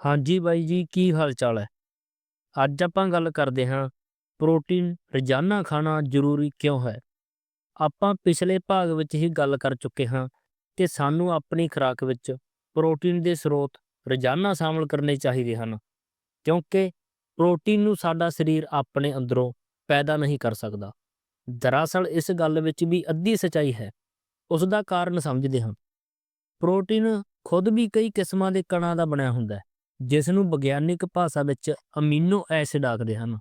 ਹਾਂਜੀ ਬਾਈ ਜੀ, ਕੀ ਹਾਲ ਚਾਲ ਹੈ? ਅੱਜ ਆਪਾਂ ਗੱਲ ਕਰਦੇ ਹਾਂ, ਪ੍ਰੋਟੀਨ ਰੋਜ਼ਾਨਾ ਖਾਣਾ ਜ਼ਰੂਰੀ ਕਿਉਂ ਹੈ? ਆਪਾਂ ਪਿਛਲੇ ਭਾਗ ਵਿੱਚ ਹੀ ਗੱਲ ਕਰ ਚੁੱਕੇ ਹਾਂ ਕਿ ਸਾਨੂੰ ਆਪਣੀ ਖੁਰਾਕ ਵਿੱਚ ਪ੍ਰੋਟੀਨ ਦੇ ਸਰੋਤ ਰੋਜ਼ਾਨਾ ਸ਼ਾਮਲ ਕਰਨੇ ਚਾਹੀਦੇ ਹਨ, ਕਿਉਂਕਿ ਪ੍ਰੋਟੀਨ ਨੂੰ ਸਾਡਾ ਸਰੀਰ ਆਪਣੇ ਅੰਦਰੋਂ ਪੈਦਾ ਨਹੀਂ ਕਰ ਸਕਦਾ। ਦਰਅਸਲ ਇਸ ਗੱਲ ਵਿੱਚ ਵੀ ਅੱਧੀ ਸਚਾਈ ਹੈ, ਉਸ ਦਾ ਕਾਰਨ ਸਮਝਦੇ ਹਾਂ। ਪ੍ਰੋਟੀਨ ਖੁਦ ਵੀ ਕਈ ਕਿਸਮਾਂ ਦੇ ਕਣਾਂ ਦਾ ਬਣਿਆ ਹੁੰਦਾ ਹੈ ਜਿਸ ਨੂੰ ਵਿਗਿਆਨਿਕ ਭਾਸ਼ਾ ਵਿੱਚ ਅਮੀਨੋ ਐਸਿਡ ਆਖਦੇ ਹਨ।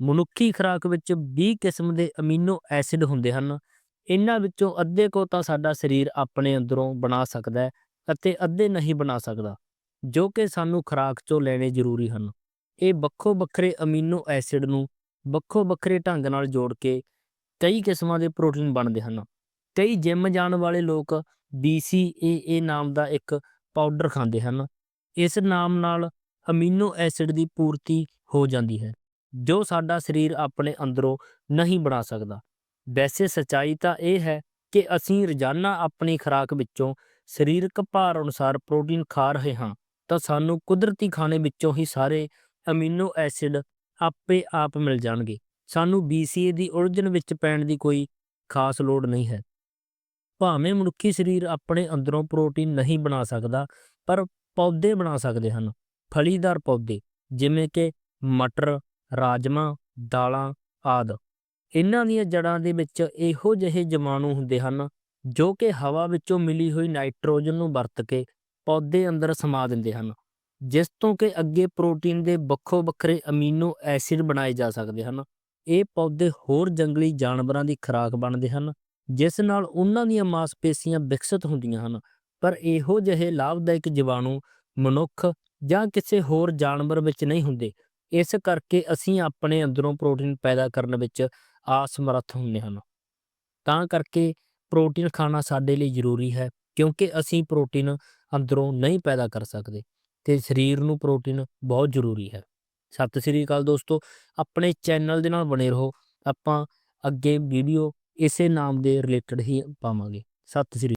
ਮਨੁੱਖੀ ਖੁਰਾਕ ਵਿੱਚ 20 ਕਿਸਮ ਦੇ ਅਮੀਨੋ ਐਸਿਡ ਹੁੰਦੇ ਹਨ। ਇਹਨਾਂ ਵਿੱਚੋਂ ਅੱਧੇ ਕੋ ਤਾਂ ਸਾਡਾ ਸਰੀਰ ਆਪਣੇ ਅੰਦਰੋਂ ਬਣਾ ਸਕਦਾ ਹੈ ਅਤੇ ਅੱਧੇ ਨਹੀਂ ਬਣਾ ਸਕਦਾ, ਜੋ ਕਿ ਸਾਨੂੰ ਖੁਰਾਕ ਚੋਂ ਲੈਣੇ ਜ਼ਰੂਰੀ ਹਨ। ਇਹ ਵੱਖੋ ਵੱਖਰੇ ਅਮੀਨੋ ਐਸਿਡ ਨੂੰ ਵੱਖੋ ਵੱਖਰੇ ਢੰਗ ਨਾਲ ਜੋੜ ਕੇ ਕਈ ਕਿਸਮਾਂ ਦੇ ਪ੍ਰੋਟੀਨ ਬਣਦੇ ਹਨ। ਕਈ ਜਿਮ ਜਾਣ ਵਾਲੇ ਲੋਕ BCAA ਨਾਮ ਦਾ ਇੱਕ ਪਾਊਡਰ ਖਾਂਦੇ ਹਨ। ਇਸ ਨਾਮ ਨਾਲ ਅਮੀਨੋ ਐਸਿਡ ਦੀ ਪੂਰਤੀ ਹੋ ਜਾਂਦੀ ਹੈ, ਜੋ ਸਾਡਾ ਸਰੀਰ ਆਪਣੇ ਅੰਦਰੋਂ ਨਹੀਂ ਬਣਾ ਸਕਦਾ। ਵੈਸੇ ਸਚਾਈ ਤਾਂ ਇਹ ਹੈ ਕਿ ਅਸੀਂ ਰੋਜ਼ਾਨਾ ਆਪਣੀ ਖੁਰਾਕ ਵਿੱਚੋਂ ਸਰੀਰਕ ਭਾਰ ਅਨੁਸਾਰ ਪ੍ਰੋਟੀਨ ਖਾ ਰਹੇ ਹਾਂ, ਤਾਂ ਸਾਨੂੰ ਕੁਦਰਤੀ ਖਾਣੇ ਵਿੱਚੋਂ ਹੀ ਸਾਰੇ ਅਮੀਨੋ ਐਸਿਡ ਆਪੇ ਆਪ ਮਿਲ ਜਾਣਗੇ। ਸਾਨੂੰ BCA ਦੀ ਉਲਝਣ ਵਿੱਚ ਪੈਣ ਦੀ ਕੋਈ ਖਾਸ ਲੋੜ ਨਹੀਂ ਹੈ। ਭਾਵੇਂ ਮਨੁੱਖੀ ਸਰੀਰ ਆਪਣੇ ਅੰਦਰੋਂ ਪ੍ਰੋਟੀਨ ਨਹੀਂ ਬਣਾ ਸਕਦਾ, ਪਰ ਪੌਦੇ ਬਣਾ ਸਕਦੇ ਹਨ। ਫਲੀਦਾਰ ਪੌਦੇ ਜਿਵੇਂ ਕਿ ਮਟਰ, ਰਾਜਮਾ, ਦਾਲਾਂ ਆਦਿ। ਇਹਨਾਂ ਦੀਆਂ ਜੜਾਂ ਦੇ ਵਿੱਚ ਇਹੋ ਜਿਹੇ ਜੀਵਾਣੂ ਹੁੰਦੇ ਹਨ ਜੋ ਕਿ ਹਵਾ ਵਿੱਚੋਂ ਮਿਲੀ ਹੋਈ ਨਾਈਟ੍ਰੋਜਨ ਨੂੰ ਵਰਤ ਕੇ ਪੌਦੇ ਅੰਦਰ ਸਮਾ ਦਿੰਦੇ ਹਨ, ਜਿਸ ਤੋਂ ਕਿ ਅੱਗੇ ਪ੍ਰੋਟੀਨ ਦੇ ਵੱਖੋ ਵੱਖਰੇ ਅਮੀਨੋ ਐਸਿਡ ਬਣਾਏ ਜਾ ਸਕਦੇ ਹਨ। ਇਹ ਪੌਦੇ ਹੋਰ ਜੰਗਲੀ ਜਾਨਵਰਾਂ ਦੀ ਖੁਰਾਕ ਬਣਦੇ ਹਨ, ਜਿਸ ਨਾਲ ਉਹਨਾਂ ਦੀਆਂ ਮਾਸਪੇਸ਼ੀਆਂ ਵਿਕਸਿਤ ਹੁੰਦੀਆਂ ਹਨ ਪਰ ਇਹੋ ਜਿਹੇ ਲਾਭਦਾਇਕ ਜੀਵਾਣੂ ਮਨੁੱਖ ਜਾਂ ਕਿਸੇ ਹੋਰ ਜਾਨਵਰ ਵਿੱਚ ਨਹੀਂ ਹੁੰਦੇ। ਇਸ ਕਰਕੇ ਅਸੀਂ ਆਪਣੇ ਅੰਦਰੋਂ ਪ੍ਰੋਟੀਨ ਪੈਦਾ ਕਰਨ ਵਿੱਚ ਅਸਮਰੱਥ ਹੁੰਦੇ ਹਨ। ਤਾਂ ਕਰਕੇ ਪ੍ਰੋਟੀਨ ਖਾਣਾ ਸਾਡੇ ਲਈ ਜ਼ਰੂਰੀ ਹੈ, ਕਿਉਂਕਿ ਅਸੀਂ ਪ੍ਰੋਟੀਨ ਅੰਦਰੋਂ ਨਹੀਂ ਪੈਦਾ ਕਰ ਸਕਦੇ ਤੇ ਸਰੀਰ ਨੂੰ ਪ੍ਰੋਟੀਨ ਬਹੁਤ ਜ਼ਰੂਰੀ ਹੈ। ਸਤਿ ਸ੍ਰੀ ਅਕਾਲ ਦੋਸਤੋ, ਆਪਣੇ ਚੈਨਲ ਦੇ ਨਾਲ ਬਣੇ ਰਹੋ। ਆਪਾਂ ਅੱਗੇ ਵੀਡੀਓ ਇਸੇ ਨਾਮ ਦੇ ਰਿਲੇਟਡ ਹੀ ਪਾਵਾਂਗੇ। ਸਤਿ ਸ੍ਰੀ